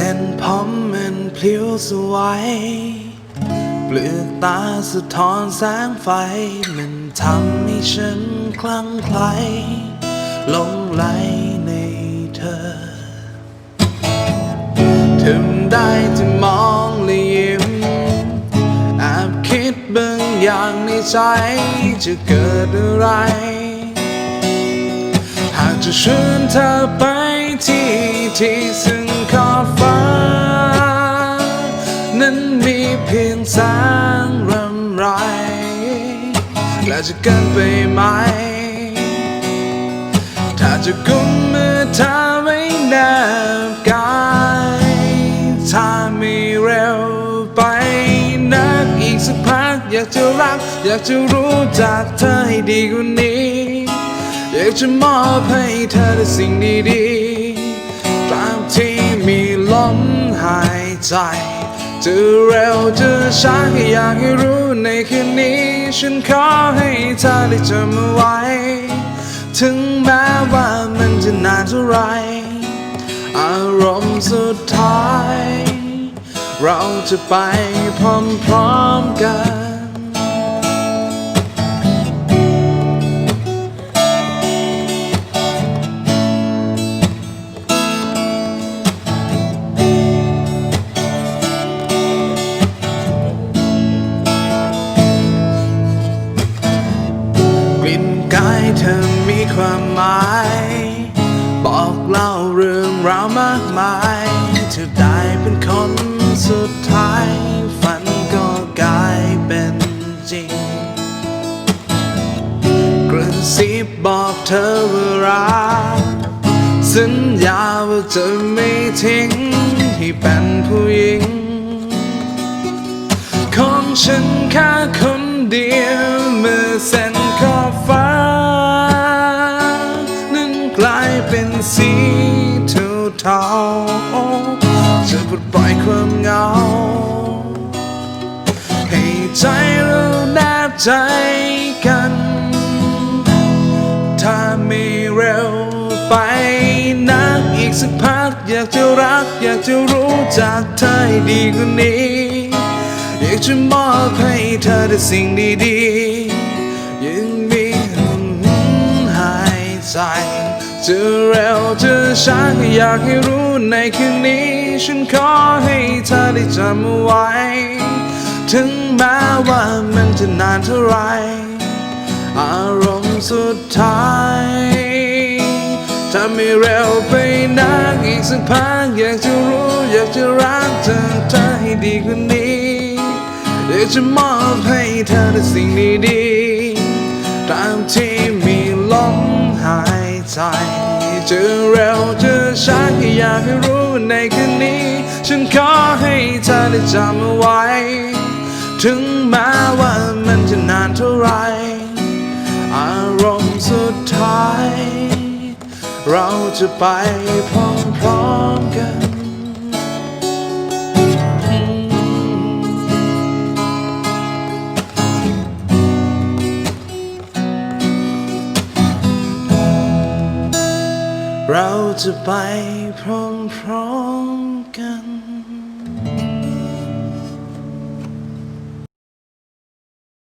ส้นผมมันพลิ้วสวยเปลือกตาสะท้อนแสงไฟ มันทำให้ฉันคลั่งไคล้หลงไหลในเธอ ถึงได้จะมองและยิ้มแอบคิดบางอย่างในใจจะเกิดอะไร หากจะเชิญเธอไป ที่ที่ซึ่งขอบฟ้า นั้นมีเพียงแสงรำไร และจะเกินไปไหม ถ้าจะกุมมือเธอไว้แนบกายถ้าไม่เร็วไปนักอีกสักพักอยากจะรัก อยากจะรู้จักเธอให้ดีกว่านี้อยากจะมอบให้เธอแต่สิ่งดีดี มีลมหายใจ จะเร็วจะช้าก็อยากให้รู้ในคืนนี้ ฉันขอให้เธอได้จำเอาไว้ ถึงแม้ว่ามันจะนานเท่าไร อารมณ์สุดท้าย เราจะไปพร้อมๆกัน กายเธอมีความหมาย บอกเล่าเรื่องราวมากมายเธอได้เป็นคนสุดท้าย ฝันก็กลายเป็นจริง กระซิบบอกเธอว่ารักสัญญาว่าจะไม่ทิ้งให้เป็นผู้หญิง ของฉันแค่คนเดียว ปลดปล่อยความเหงา ให้ใจเราแนบใจกัน ถ้าไม่เร็วไปนักอีกสักพัก อยากจะรัก อยากจะรู้จักเธอให้ดีกว่านี้ อยากจะมอบให้เธอแต่สิ่งดีๆยังมีลมหายใจจะเร็วจะช้าก็อยากให้รู้ในคืนนี้ ฉันขอให้เธอได้จำเอาไว้ ถึงแม้ว่ามันจะนานเท่าไร อารมณ์สุดท้ายถ้าไม่เร็วไปนักอีกสักพักอยากจะรู้อยากจะรักเธอเธอให้ดีกว่านี้อยากจะมอบให้เธอแต่สิ่งดีๆตามที่มีลมหายใจจะเร็วจะช้าก็อยากให้รู้ ในคืนนี้ ฉันขอให้เธอได้จำเอาไว้ ถึงแม้ว่ามันจะนานเท่าไหรอารมณ์สุดท้าย เราจะไปพร้อมๆกัน จะไปพร้อมๆกัน